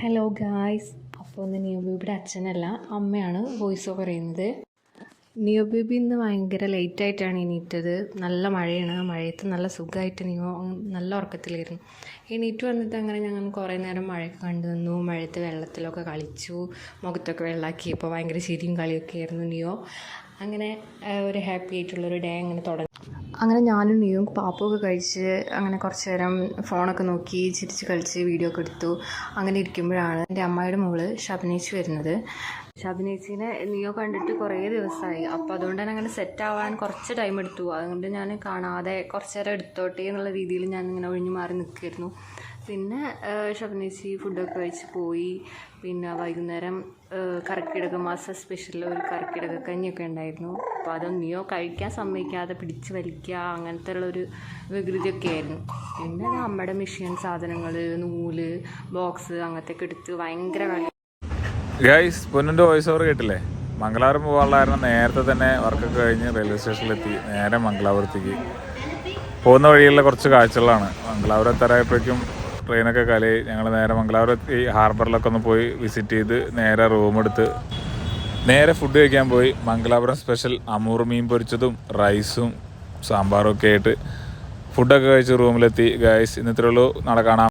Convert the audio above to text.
Hello guys അപ്പോൾ ഒന്ന് നിയോ baby അച്ഛനല്ല അമ്മയാണ് വോയിസ് ഓവർ ചെയ്യുന്നത്. നിയോ ബേബി ഇന്ന് ഭയങ്കര ലേറ്റായിട്ടാണ് എണീറ്റത്. നല്ല മഴയാണ്. മഴയത്ത് നല്ല സുഖമായിട്ട് നിയോ നല്ല ഉറക്കത്തിലായിരുന്നു. എണീറ്റ് വന്നിട്ട് അങ്ങനെ ഞങ്ങൾ കുറേ നേരം മഴയൊക്കെ കണ്ടു നിന്നു. മഴയത്ത് വെള്ളത്തിലൊക്കെ കളിച്ചു. മുഖത്തൊക്കെ വെള്ളമാക്കി ഇപ്പോൾ ഭയങ്കര ചിരിയും കളിയൊക്കെ ആയിരുന്നു നിയോ. അങ്ങനെ ഒരു ഹാപ്പി ആയിട്ടുള്ളൊരു ഡേ അങ്ങനെ തുടങ്ങി. അങ്ങനെ ഞാനും നീയും പാപ്പൊക്കെ കഴിച്ച് അങ്ങനെ കുറച്ച് നേരം ഫോണൊക്കെ നോക്കി ചിരിച്ച് കളിച്ച് വീഡിയോ ഒക്കെ എടുത്തു. അങ്ങനെ ഇരിക്കുമ്പോഴാണ് എന്റെ അമ്മയുടെ മോൾ ഷബ്നേച്ച് വരുന്നത്. ഷബ്നേച്ചിനെ നീയോ കണ്ടിട്ട് കുറേ ദിവസമായി. അപ്പോൾ അതുകൊണ്ട് തന്നെ അങ്ങനെ സെറ്റ് ആവാൻ കുറച്ച് ടൈം എടുത്തു. അതുകൊണ്ട് ഞാൻ കാണാതെ കുറച്ച് നേരം എടുത്തോട്ടെ എന്നുള്ള രീതിയിൽ ഞാൻ ഇങ്ങനെ ഒഴിഞ്ഞു മാറി നിൽക്കുമായിരുന്നു പിന്നെ ഷബനേച്ചി ഫുഡൊക്കെ കഴിച്ച് പോയി. പിന്നെ വൈകുന്നേരം കർക്കിടക മാസ സ്പെഷ്യൽ ഒരു കർക്കിടക കഞ്ഞിയൊക്കെ ഉണ്ടായിരുന്നു. അപ്പോൾ അതൊന്നിയോ നീയോ കഴിക്കാൻ സമ്മതിക്കാതെ പിടിച്ച് വലിക്കുക അങ്ങനത്തെ ഉള്ളൊരു വികൃതിയൊക്കെ ആയിരുന്നു. പിന്നെ നമ്മുടെ മെഷീൻ സാധനങ്ങൾ നൂൽ ബോക്സ് അങ്ങനത്തെ എടുത്ത് ഭയങ്കര ഗൈസ് പൊന്നിന്റെ വോയിസ് ഓവർ കേട്ടില്ലേ? മംഗലാപുരം പോകാനുള്ളായിരുന്നു നേരത്തെ തന്നെ വർക്കൊക്കെ കഴിഞ്ഞ് റെയിൽവേ സ്റ്റേഷനിലെത്തി നേരെ മംഗലാപുരത്തേക്ക്. പോകുന്ന വഴിയുള്ള കുറച്ച് കാഴ്ചകളാണ്. മംഗലാപുരം എത്താറായപ്പോഴേക്കും ട്രെയിനൊക്കെ കലയി. ഞങ്ങൾ നേരെ മംഗലാപുരം ഈ ഹാർബറിലൊക്കെ ഒന്ന് പോയി വിസിറ്റ് ചെയ്ത് നേരെ റൂം എടുത്ത് നേരെ ഫുഡ് കഴിക്കാൻ പോയി. മംഗലാപുരം സ്പെഷ്യൽ അമൂർ മീൻ പൊരിച്ചതും റൈസും സാമ്പാറും ഒക്കെ ആയിട്ട് ഫുഡൊക്കെ കഴിച്ച് റൂമിലെത്തി. ഗായ്സ് ഇന്നത്രേ ഉള്ളൂ. നാളെ കാണാം.